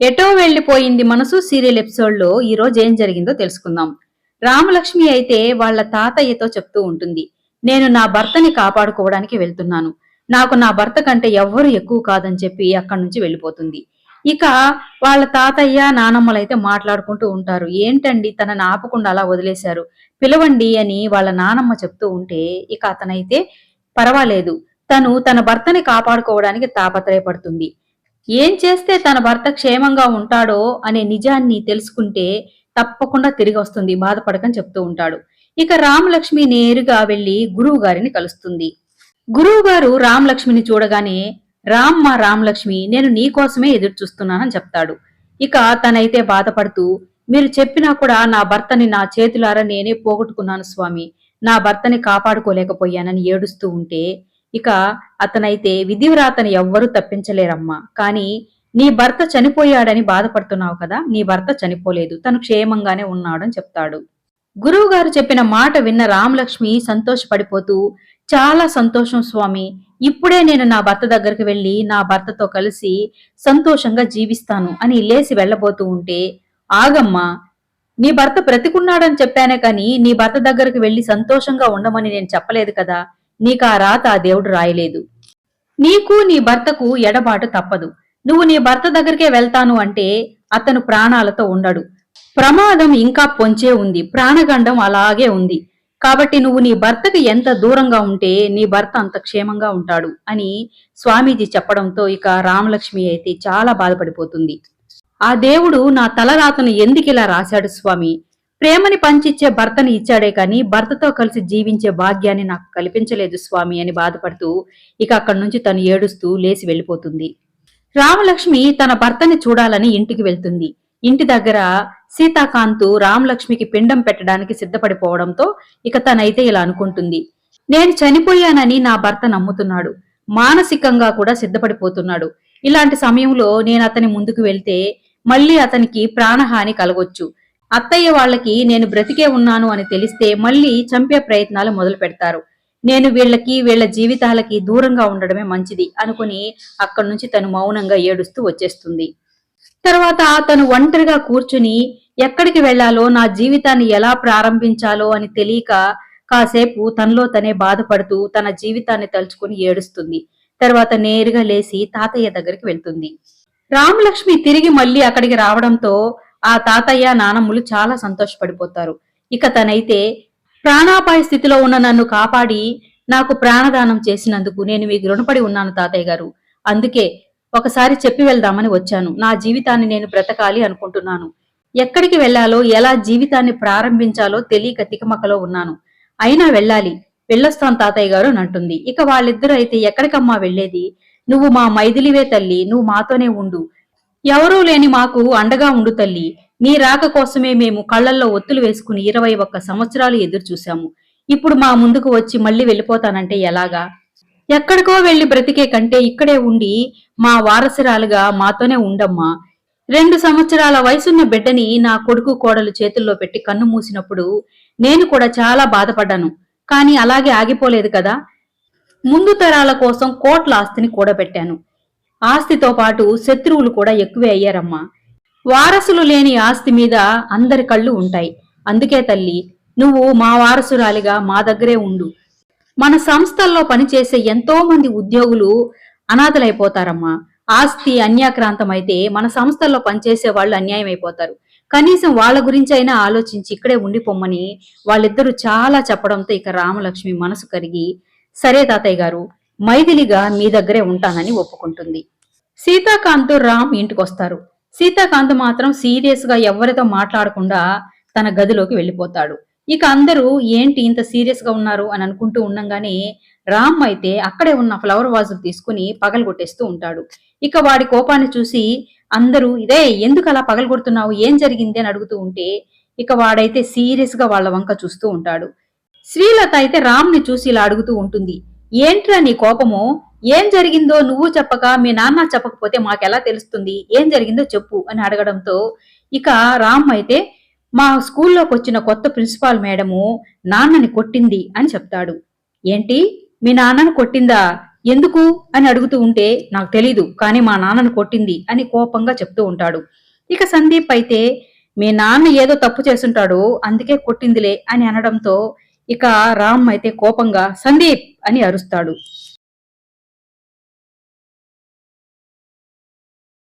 ఎటో వెళ్ళిపోయింది మనసు సీరియల్ ఎపిసోడ్లో ఈ రోజు ఏం జరిగిందో తెలుసుకుందాం. రామలక్ష్మి అయితే వాళ్ళ తాతయ్యతో చెప్తూ ఉంటుంది. నేను నా భర్తని కాపాడుకోవడానికి వెళ్తున్నాను. నాకు నా భర్త కంటే ఎవ్వరు ఎక్కువ కాదని చెప్పి అక్కడి నుంచి వెళ్ళిపోతుంది. ఇక వాళ్ళ తాతయ్య నానమ్మలైతే మాట్లాడుకుంటూ ఉంటారు. ఏంటండి తనని ఆపకుండా అలా వదిలేశారు? పిలవండి అని వాళ్ళ నానమ్మ చెప్తూ ఉంటే ఇక అతనైతే పర్వాలేదు. తను తన భర్తని కాపాడుకోవడానికి తాపత్రయపడుతుంది. ఏం చేస్తే తన భర్త క్షేమంగా ఉంటాడో అనే నిజాన్ని తెలుసుకుంటే తప్పకుండా తిరిగి వస్తుంది బాధపడకని చెప్తూ ఉంటాడు. ఇక రామలక్ష్మి నేరుగా వెళ్ళి గురువు గారిని కలుస్తుంది. గురువు గారు రామలక్ష్మిని చూడగానే రామ్మ రామలక్ష్మి నేను నీ కోసమే ఎదురు చూస్తున్నానని చెప్తాడు. ఇక తనైతే బాధపడుతూ మీరు చెప్పినా కూడా నా భర్తని నా చేతులారా నేనే పోగొట్టుకున్నాను స్వామి. నా భర్తని కాపాడుకోలేకపోయానని ఏడుస్తూ ఉంటే ఇక అతనైతే విధివ్రాతను ఎవ్వరూ తప్పించలేరమ్మా. కానీ నీ భర్త చనిపోయాడని బాధపడుతున్నావు కదా నీ భర్త చనిపోలేదు తను క్షేమంగానే ఉన్నాడని చెప్తాడు. గురువు గారు చెప్పిన మాట విన్న రామలక్ష్మి సంతోషపడిపోతూ చాలా సంతోషం స్వామి ఇప్పుడే నేను నా భర్త దగ్గరికి వెళ్ళి నా భర్తతో కలిసి సంతోషంగా జీవిస్తాను అని లేచి వెళ్ళబోతూ ఉంటే ఆగమ్మా నీ భర్త బ్రతికున్నాడని చెప్పానే కాని నీ భర్త దగ్గరికి వెళ్ళి సంతోషంగా ఉండమని నేను చెప్పలేదు కదా నీకు ఆ రాత ఆ దేవుడు రాయలేదు. నీకు నీ భర్తకు ఎడబాటు తప్పదు. నువ్వు నీ భర్త దగ్గరికే వెళ్తాను అంటే అతను ప్రాణాలతో ఉండడు. ప్రమాదం ఇంకా పొంచే ఉంది. ప్రాణగండం అలాగే ఉంది. కాబట్టి నువ్వు నీ భర్తకి ఎంత దూరంగా ఉంటే నీ భర్త అంత క్షేమంగా ఉంటాడు అని స్వామీజీ చెప్పడంతో ఇక రామలక్ష్మి అయితే చాలా బాధపడిపోతుంది. ఆ దేవుడు నా తలరాతను ఎందుకిలా రాశాడు స్వామి? ప్రేమని పంచిచ్చే భర్తని ఇచ్చాడే కానీ భర్తతో కలిసి జీవించే భాగ్యాన్ని నాకు కల్పించలేదు స్వామి అని బాధపడుతూ ఇక అక్కడి నుంచి తను ఏడుస్తూ లేచి వెళ్ళిపోతుంది. రామలక్ష్మి తన భర్తని చూడాలని ఇంటికి వెళ్తుంది. ఇంటి దగ్గర సీతాకాంతు రామలక్ష్మికి పిండం పెట్టడానికి సిద్ధపడిపోవడంతో ఇక తనైతే ఇలా అనుకుంటుంది. నేను చనిపోయానని నా భర్త నమ్ముతున్నాడు. మానసికంగా కూడా సిద్ధపడిపోతున్నాడు. ఇలాంటి సమయంలో నేను అతని ముందుకు వెళ్తే మళ్ళీ అతనికి ప్రాణహాని కలగొచ్చు. అత్తయ్య వాళ్ళకి నేను బ్రతికే ఉన్నాను అని తెలిస్తే మళ్ళీ చంపే ప్రయత్నాలు మొదలు పెడతారు. నేను వీళ్ళకి వీళ్ళ జీవితాలకి దూరంగా ఉండడమే మంచిది అనుకుని అక్కడి నుంచి తను మౌనంగా ఏడుస్తూ వచ్చేస్తుంది. తర్వాత తను ఒంటరిగా కూర్చుని ఎక్కడికి వెళ్ళాలో నా జీవితాన్ని ఎలా ప్రారంభించాలో అని తెలియక కాసేపు తనలో తనే బాధపడుతూ తన జీవితాన్ని తలుచుకుని ఏడుస్తుంది. తర్వాత నేరుగా లేచి తాతయ్య దగ్గరికి వెళ్తుంది. రామలక్ష్మి తిరిగి మళ్ళీ అక్కడికి రావడంతో ఆ తాతయ్య నానమ్ములు చాలా సంతోషపడిపోతారు. ఇక తనైతే ప్రాణాపాయ స్థితిలో ఉన్న నన్ను కాపాడి నాకు ప్రాణదానం చేసినందుకు నేను మీకు రుణపడి ఉన్నాను తాతయ్య గారు. అందుకే ఒకసారి చెప్పి వెళ్దామని వచ్చాను. నా జీవితాన్ని నేను బ్రతకాలి అనుకుంటున్నాను. ఎక్కడికి వెళ్ళాలో ఎలా జీవితాన్ని ప్రారంభించాలో తెలియక తికమకలో ఉన్నాను. అయినా వెళ్ళాలి వెళ్ళొస్తాను తాతయ్య గారు అని అంటుంది. ఇక వాళ్ళిద్దరూ అయితే ఎక్కడికమ్మా వెళ్ళేది నువ్వు మా మైథిలివే తల్లి నువ్వు మాతోనే ఉండు. ఎవరూ లేని మాకు అండగా ఉండు తల్లి. నీ రాక కోసమే మేము కళ్ళల్లో ఒత్తులు వేసుకుని ఇరవై ఒక్క సంవత్సరాలు ఎదురు చూశాము. ఇప్పుడు మా ముందుకు వచ్చి మళ్ళీ వెళ్ళిపోతానంటే ఎలాగా? ఎక్కడికో వెళ్ళి బ్రతికే కంటే ఇక్కడే ఉండి మా వారసురాలుగా మాతోనే ఉండమ్మా. రెండు సంవత్సరాల వయసున్న బిడ్డని నా కొడుకు కోడలు చేతుల్లో పెట్టి కన్ను మూసినప్పుడు నేను కూడా చాలా బాధపడ్డాను. కానీ అలాగే ఆగిపోలేదు కదా? ముందు తరాల కోసం కోట్ల ఆస్తిని కూడబెట్టాను. ఆస్తితో పాటు శత్రువులు కూడా ఎక్కువే అయ్యారమ్మా. వారసులు లేని ఆస్తి మీద అందరి కళ్ళు ఉంటాయి. అందుకే తల్లి నువ్వు మా వారసురాలిగా మా దగ్గరే ఉండు. మన సంస్థల్లో పనిచేసే ఎంతో మంది ఉద్యోగులు అనాథలైపోతారమ్మా. ఆస్తి అన్యాక్రాంతమైతే మన సంస్థల్లో పనిచేసే వాళ్ళు అన్యాయం అయిపోతారు కనీసం వాళ్ళ గురించి అయినా ఆలోచించి ఇక్కడే ఉండిపోమ్మని వాళ్ళిద్దరూ చాలా చెప్పడంతో ఇక రామలక్ష్మి మనసు కరిగి సరే తాతయ్య గారు మైథిలిగా మీ దగ్గరే ఉంటానని ఒప్పుకుంటుంది. సీతాకాంత్ రామ్ ఇంటికొస్తారు. సీతాకాంత్ మాత్రం సీరియస్గా ఎవరితో మాట్లాడకుండా తన గదిలోకి వెళ్ళిపోతాడు. ఇక అందరూ ఏంటి ఇంత సీరియస్గా ఉన్నారు? అని అనుకుంటూ ఉండంగానే రామ్ అయితే అక్కడే ఉన్న ఫ్లవర్ వాజులు తీసుకుని పగలగొట్టేస్తూ ఉంటాడు. ఇక వాడి కోపాన్ని చూసి అందరూ ఇదే ఎందుకు అలా పగలగొడుతున్నావు ఏం జరిగింది? అని అడుగుతూ ఉంటే ఇక వాడైతే సీరియస్గా వాళ్ళ వంక చూస్తూ ఉంటాడు. శ్రీలత అయితే రామ్ని చూసి ఇలా అడుగుతూ ఉంటుంది. ఏంట్రా నీ కోపము? ఏం జరిగిందో నువ్వు చెప్పక మీ నాన్న చెప్పకపోతే మాకెలా తెలుస్తుంది? ఏం జరిగిందో చెప్పు అని అడగడంతో ఇక రామ్ అయితే మా స్కూల్లోకి వచ్చిన కొత్త ప్రిన్సిపాల్ మేడము నాన్నని కొట్టింది అని చెప్తాడు. ఏంటి? మీ నాన్నను కొట్టిందా? ఎందుకు? అని అడుగుతూ ఉంటే నాకు తెలీదు కానీ మా నాన్నను కొట్టింది అని కోపంగా చెప్తూ ఉంటాడు. ఇక సందీప్ అయితే మీ నాన్న ఏదో తప్పు చేస్తుంటాడు అందుకే కొట్టిందిలే అని అనడంతో ఇక రామ్ అయితే కోపంగా సందీప్ అని అరుస్తాడు.